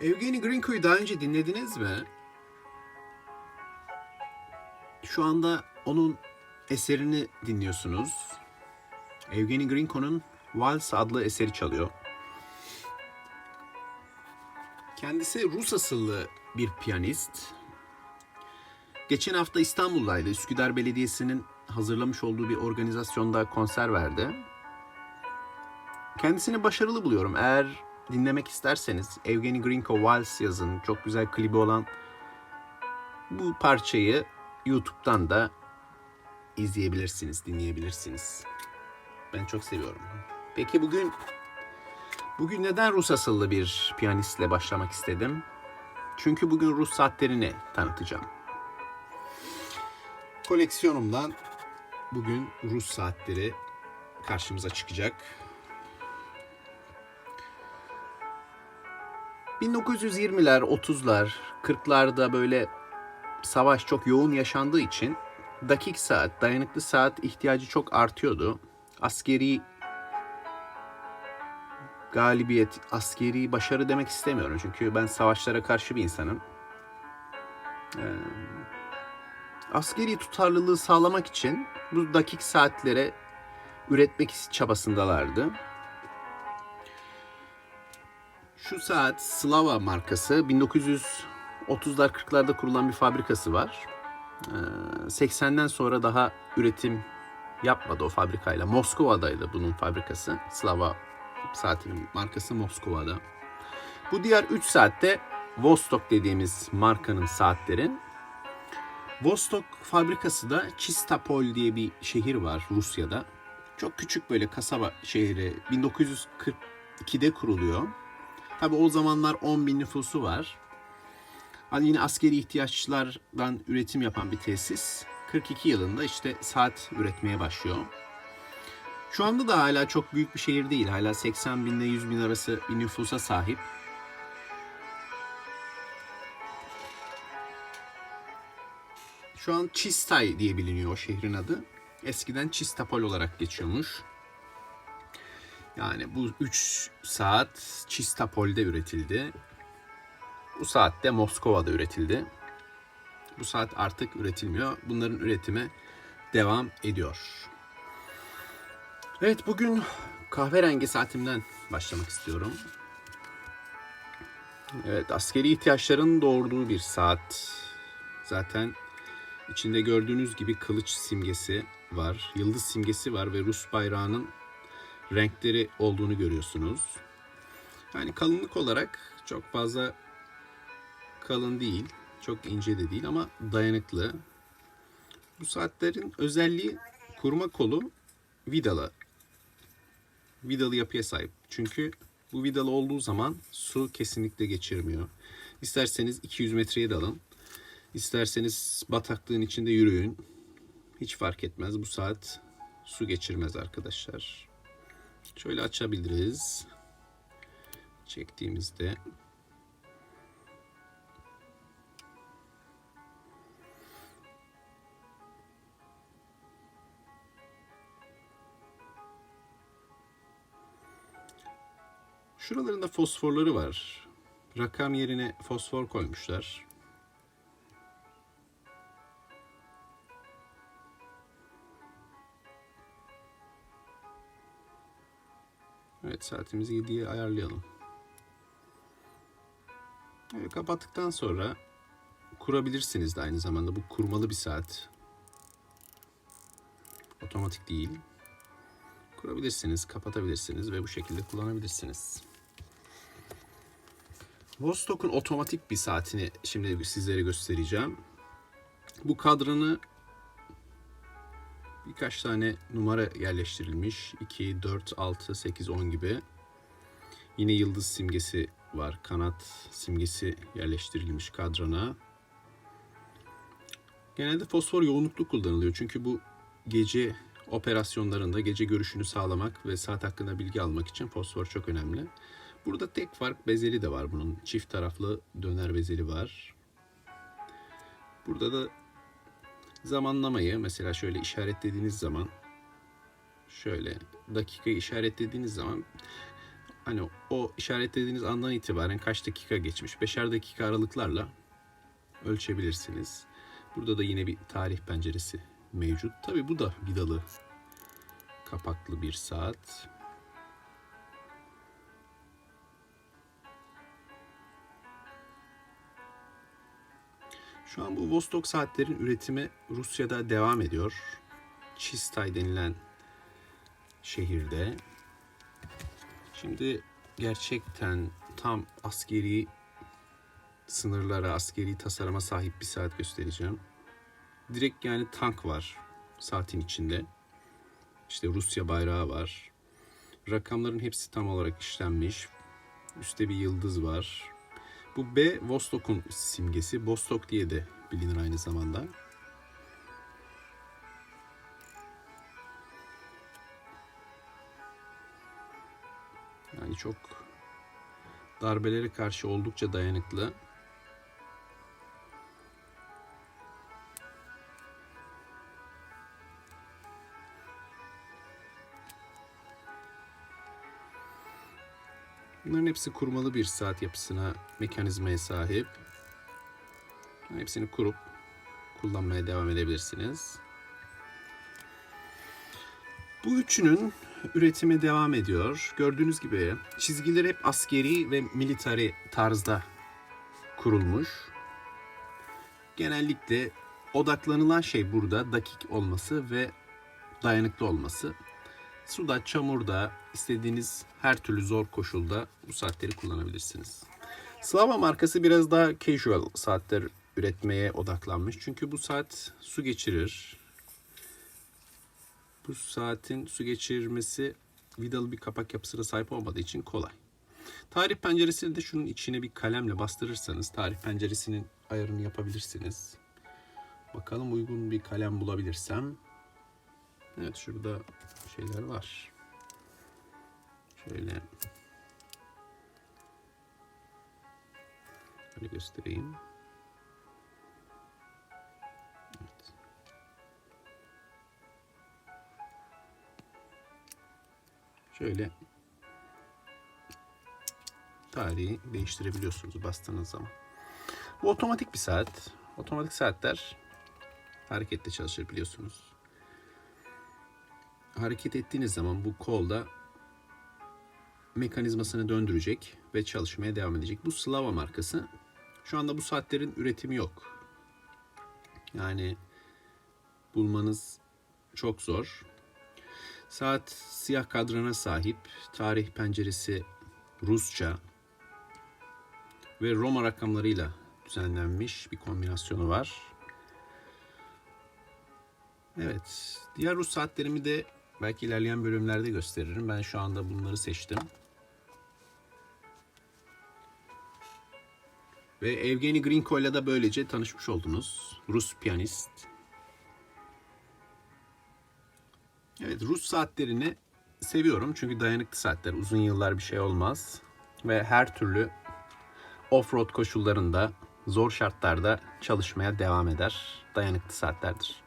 Evgeny Grinko'yu daha önce dinlediniz mi? Şu anda onun eserini dinliyorsunuz. Evgeny Grinko'nun Vals adlı eseri çalıyor. Kendisi Rus asıllı bir piyanist. Geçen hafta İstanbul'daydı. Üsküdar Belediyesi'nin hazırlamış olduğu bir organizasyonda konser verdi. Kendisini başarılı buluyorum. Eğer dinlemek isterseniz Evgeny Grinko Vals yazın. Çok güzel klibi olan bu parçayı YouTube'dan da izleyebilirsiniz, dinleyebilirsiniz. Ben çok seviyorum. Peki bugün bugün neden Rus asıllı bir piyanistle başlamak istedim? Çünkü bugün Rus saatlerini tanıtacağım. Koleksiyonumdan bugün Rus saatleri karşımıza çıkacak. 1920'ler, 30'lar, 40'larda böyle savaş çok yoğun yaşandığı için dakik saat, dayanıklı saat ihtiyacı çok artıyordu. Askeri galibiyet, askeri başarı demek istemiyorum. Çünkü ben savaşlara karşı bir insanım. Ee, askeri tutarlılığı sağlamak için bu dakik saatlere üretmek çabasındalardı. Şu saat Slava markası 1930'lar 40'larda kurulan bir fabrikası var. Ee, 80'den sonra daha üretim yapmadı o fabrikayla. Moskova'daydı bunun fabrikası. Slava saatinin markası Moskova'da. Bu diğer 3 saatte Vostok dediğimiz markanın saatleri. Vostok fabrikası da Chistopol diye bir şehir var Rusya'da. Çok küçük böyle kasaba şehri. 1942'de kuruluyor. Tabi o zamanlar 10 bin nüfusu var. Hani yine askeri ihtiyaçlardan üretim yapan bir tesis. 42 yılında işte saat üretmeye başlıyor. Şu anda da hala çok büyük bir şehir değil. Hala 80 bin ile 100 bin arası bir nüfusa sahip. Şu an Çistay diye biliniyor o şehrin adı. Eskiden Çistapol olarak geçiyormuş. Yani bu 3 saat Çistapol'de üretildi. Bu saat de Moskova'da üretildi. Bu saat artık üretilmiyor. Bunların üretimi devam ediyor. Evet bugün kahverengi saatimden başlamak istiyorum. Evet askeri ihtiyaçların doğurduğu bir saat. Zaten içinde gördüğünüz gibi kılıç simgesi var, yıldız simgesi var ve Rus bayrağının renkleri olduğunu görüyorsunuz. Yani kalınlık olarak çok fazla kalın değil, çok ince de değil ama dayanıklı. Bu saatlerin özelliği kurma kolu vidalı. Vidalı yapıya sahip. Çünkü bu vidalı olduğu zaman su kesinlikle geçirmiyor. İsterseniz 200 metreye dalın. İsterseniz bataklığın içinde yürüyün. Hiç fark etmez. Bu saat su geçirmez arkadaşlar. Şöyle açabiliriz. Çektiğimizde Şuralarında fosforları var. Rakam yerine fosfor koymuşlar. Evet saatimizi 7'ye ayarlayalım. Evet, kapattıktan sonra kurabilirsiniz de aynı zamanda. Bu kurmalı bir saat. Otomatik değil. Kurabilirsiniz, kapatabilirsiniz ve bu şekilde kullanabilirsiniz. Vostok'un otomatik bir saatini şimdi sizlere göstereceğim. Bu kadranı birkaç tane numara yerleştirilmiş. 2, 4, 6, 8, 10 gibi. Yine yıldız simgesi var. Kanat simgesi yerleştirilmiş kadrana. Genelde fosfor yoğunluklu kullanılıyor. Çünkü bu gece operasyonlarında gece görüşünü sağlamak ve saat hakkında bilgi almak için fosfor çok önemli. Burada tek fark bezeli de var bunun. Çift taraflı döner bezeli var. Burada da zamanlamayı mesela şöyle işaretlediğiniz zaman şöyle dakikayı işaretlediğiniz zaman hani o işaretlediğiniz andan itibaren kaç dakika geçmiş, beşer dakika aralıklarla ölçebilirsiniz. Burada da yine bir tarih penceresi mevcut. Tabi bu da vidalı kapaklı bir saat. Şu an bu Vostok saatlerin üretimi Rusya'da devam ediyor. Çistay denilen şehirde. Şimdi gerçekten tam askeri sınırlara, askeri tasarıma sahip bir saat göstereceğim. Direkt yani tank var saatin içinde. İşte Rusya bayrağı var. Rakamların hepsi tam olarak işlenmiş. Üstte bir yıldız var. Bu B Vostok'un simgesi. Vostok diye de bilinir aynı zamanda. Yani çok darbelere karşı oldukça dayanıklı. Bunların hepsi kurmalı bir saat yapısına, mekanizmaya sahip. Hepsini kurup kullanmaya devam edebilirsiniz. Bu üçünün üretimi devam ediyor. Gördüğünüz gibi çizgiler hep askeri ve militari tarzda kurulmuş. Genellikle odaklanılan şey burada dakik olması ve dayanıklı olması. Suda, çamurda, istediğiniz her türlü zor koşulda bu saatleri kullanabilirsiniz. Slava markası biraz daha casual saatler üretmeye odaklanmış. Çünkü bu saat su geçirir. Bu saatin su geçirmesi vidalı bir kapak yapısına sahip olmadığı için kolay. Tarih penceresini de şunun içine bir kalemle bastırırsanız tarih penceresinin ayarını yapabilirsiniz. Bakalım uygun bir kalem bulabilirsem. Evet şurada şeyler var. Şöyle Şöyle göstereyim. Evet. Şöyle tarihi değiştirebiliyorsunuz bastığınız zaman. Bu otomatik bir saat. Otomatik saatler hareketli çalışır biliyorsunuz. Hareket ettiğiniz zaman bu kolda mekanizmasını döndürecek ve çalışmaya devam edecek. Bu Slava markası. Şu anda bu saatlerin üretimi yok. Yani bulmanız çok zor. Saat siyah kadrana sahip. Tarih penceresi Rusça ve Roma rakamlarıyla düzenlenmiş bir kombinasyonu var. Evet. Diğer Rus saatlerimi de belki ilerleyen bölümlerde gösteririm. Ben şu anda bunları seçtim. Ve Evgeni Grinko ile de böylece tanışmış oldunuz. Rus piyanist. Evet Rus saatlerini seviyorum çünkü dayanıklı saatler. Uzun yıllar bir şey olmaz. Ve her türlü off-road koşullarında zor şartlarda çalışmaya devam eder. Dayanıklı saatlerdir.